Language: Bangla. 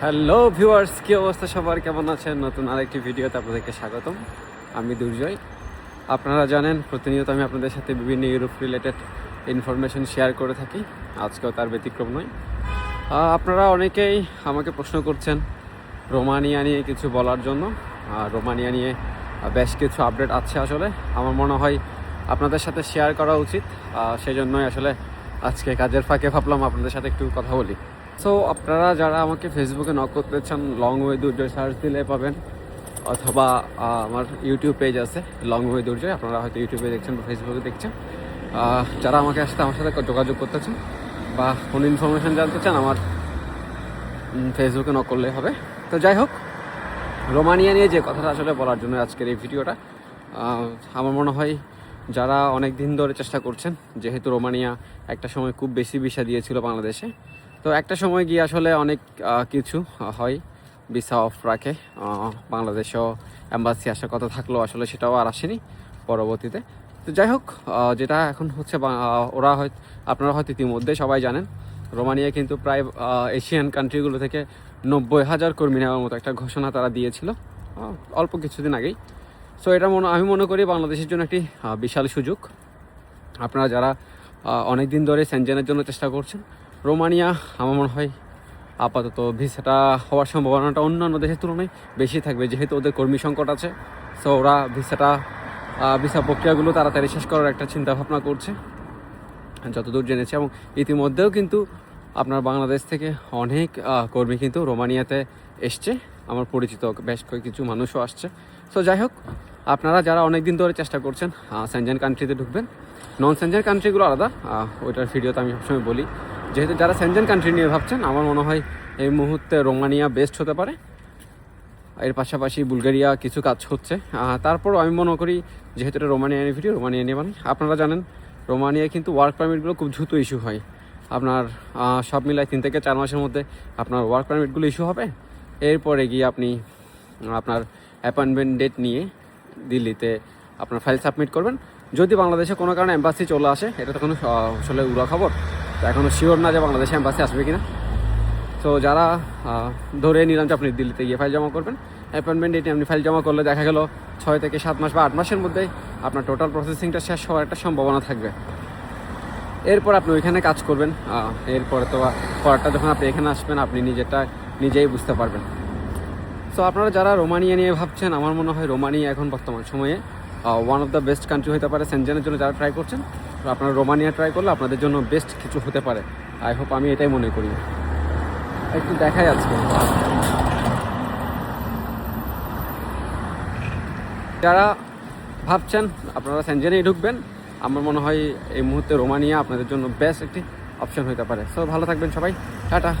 হ্যালো ভিউয়ার্স কি অবস্থা সবার? কেমন আছেন? নতুন আরেকটি ভিডিওতে আপনাদেরকে স্বাগতম। আমি দুর্জয়। আপনারা জানেন প্রতিনিয়ত আমি আপনাদের সাথে বিভিন্ন ইউরোপ রিলেটেড ইনফরমেশন শেয়ার করে থাকি। আজকেও তার ব্যতিক্রম নয়। আপনারা অনেকেই আমাকে প্রশ্ন করছেন রোমানিয়া নিয়ে কিছু বলার জন্য। আর রোমানিয়া নিয়ে বেশ কিছু আপডেট আছে আসলে। আমার মনে হয় আপনাদের সাথে শেয়ার করা উচিত। আহ, সেজন্যই আসলে আজকে কাজের ফাঁকে ভাবলাম আপনাদের সাথে একটু কথা বলি। সো আপনারা যারা আমাকে ফেসবুকে নক করতে চান লং ওয়ে দুর্জয় সার্চ দিলে পাবেন। অথবা আমার ইউটিউব পেজ আছে লং ওয়ে দুর্জয় আপনারা হয়তো ইউটিউবে দেখছেন বা ফেসবুকে দেখছেন। যারা আমাকে আসতে, আমার সাথে যোগাযোগ করতে চান বা কোনো ইনফরমেশান জানতে চান, আমার ফেসবুকে নক করলে হবে। তো যাই হোক, রোমানিয়া নিয়ে যে কথাটা আসলে বলার জন্য আজকের এই ভিডিওটা আমার মনে হয় যারা অনেক দিন ধরে চেষ্টা করছেন, যেহেতু রোমানিয়া একটা সময় খুব বেশি ভিসা দিয়েছিল বাংলাদেশে তো একটা সময় গিয়ে আসলে অনেক কিছু হয়। ভিসা অফ রাখে। বাংলাদেশেও অ্যাম্বাসি আসার কথা থাকলেও আসলে সেটাও আর আসেনি পরবর্তীতে। তো যাই হোক যেটা এখন হচ্ছে ওরা হয়তো, আপনারা হয়তো ইতিমধ্যে সবাই জানেন, রোমানিয়া কিন্তু প্রায় এশিয়ান কান্ট্রিগুলো থেকে নব্বই হাজার কর্মী নেওয়ার মতো একটা ঘোষণা তারা দিয়েছিল অল্প কিছুদিন আগেই। সো এটা মনে, আমি মনে করি বাংলাদেশের জন্য একটি বিশাল সুযোগ। আপনারা যারা অনেক দিন ধরে সেনজেনের জন্য চেষ্টা করছেন রোমানিয়া, আমার মনে হয় আপাতত ভিসাটা হওয়ার সম্ভাবনাটা অন্যান্য দেশের তুলনায় বেশি থাকবে, যেহেতু ওদের কর্মী সংকট আছে। সো ওরা ভিসাটা ভিসা প্রক্রিয়াগুলো তাড়াতাড়ি শেষ করার একটা চিন্তা ভাবনা করছে, যতদূর জেনেছি। এবং ইতিমধ্যেও কিন্তু আপনার বাংলাদেশ থেকে অনেক কর্মী কিন্তু রোমানিয়াতে এসছে। আমার পরিচিত বেশ কিছু মানুষও আসছে। সো যাই হোক, আপনারা যারা অনেক দিন ধরে চেষ্টা করছেন সেনজেন কান্ট্রিতে ঢুকবেন নন সেনজেন কান্ট্রিগুলো আলাদা ওইটার ভিডিওতে আমি সবসময় বলি। যেহেতু যারা সেনজেন কান্ট্রি নিয়ে ভাবছেন আমার মনে হয় এই মুহূর্তে রোমানিয়া বেস্ট হতে পারে। এর পাশাপাশি বুলগেরিয়া কিছু কাজ হচ্ছে। আহ, তারপরও আমি মনে করি যেহেতু এটা রোমানিয়ানের ভিডিও রোমানিয়া নিয়ে বানাই আপনারা জানেন রোমানিয়ায় কিন্তু ওয়ার্ক পারমিটগুলো খুব দ্রুত ইস্যু হয়। আপনার সব মিলায় তিন থেকে চার মাসের মধ্যে আপনার ওয়ার্ক পারমিটগুলো ইস্যু হবে। এরপরে গিয়ে আপনি আপনার অ্যাপয়েন্টমেন্ট ডেট নিয়ে দিল্লিতে আপনার ফাইল সাবমিট করবেন। যদি বাংলাদেশে কোনো কারণে এম্বাসি চলে আসে এটা তো কোনো আসলে উড়া খবর। তো এখনও শিওর না যে বাংলাদেশে এম্বাসি আসবে কিনা। তো যারা ধরে নিলাম যে আপনি দিল্লিতে গিয়ে ফাইল জমা করবেন অ্যাপয়েন্টমেন্ট ডেটে আপনি ফাইল জমা করলে দেখা গেল ছয় থেকে সাত মাস বা আট মাসের মধ্যে আপনার টোটাল প্রসেসিংটা শেষ হওয়ার একটা সম্ভাবনা থাকবে। এরপর আপনি ওইখানে কাজ করবেন এরপরে তো পরটা যখন আপনি এখানে আসবেন, আপনি নিজেরটা নিজেই বুঝতে পারবেন। সো আপনারা যারা রোমানিয়া নিয়ে ভাবছেন, আমার মনে হয় রোমানিয়া এখন বর্তমান সময়ে one of the best country হতে পারে সেনজেনের জন্য যারা ট্রাই করছেন আপনারা রোমানিয়া ট্রাই করলে আপনাদের জন্য বেস্ট কিছু হতে পারে। আই হোপ আমি এটাই মনে করি। একটু দেখাই আজকে। যারা ভাবছেন আপনারা স্যানজেনেই ঢুকবেন, আমার মনে হয় এই মুহূর্তে রোমানিয়া আপনাদের জন্য বেস্ট একটি অপশন হতে পারে। সো ভালো থাকবেন সবাই। টাটা।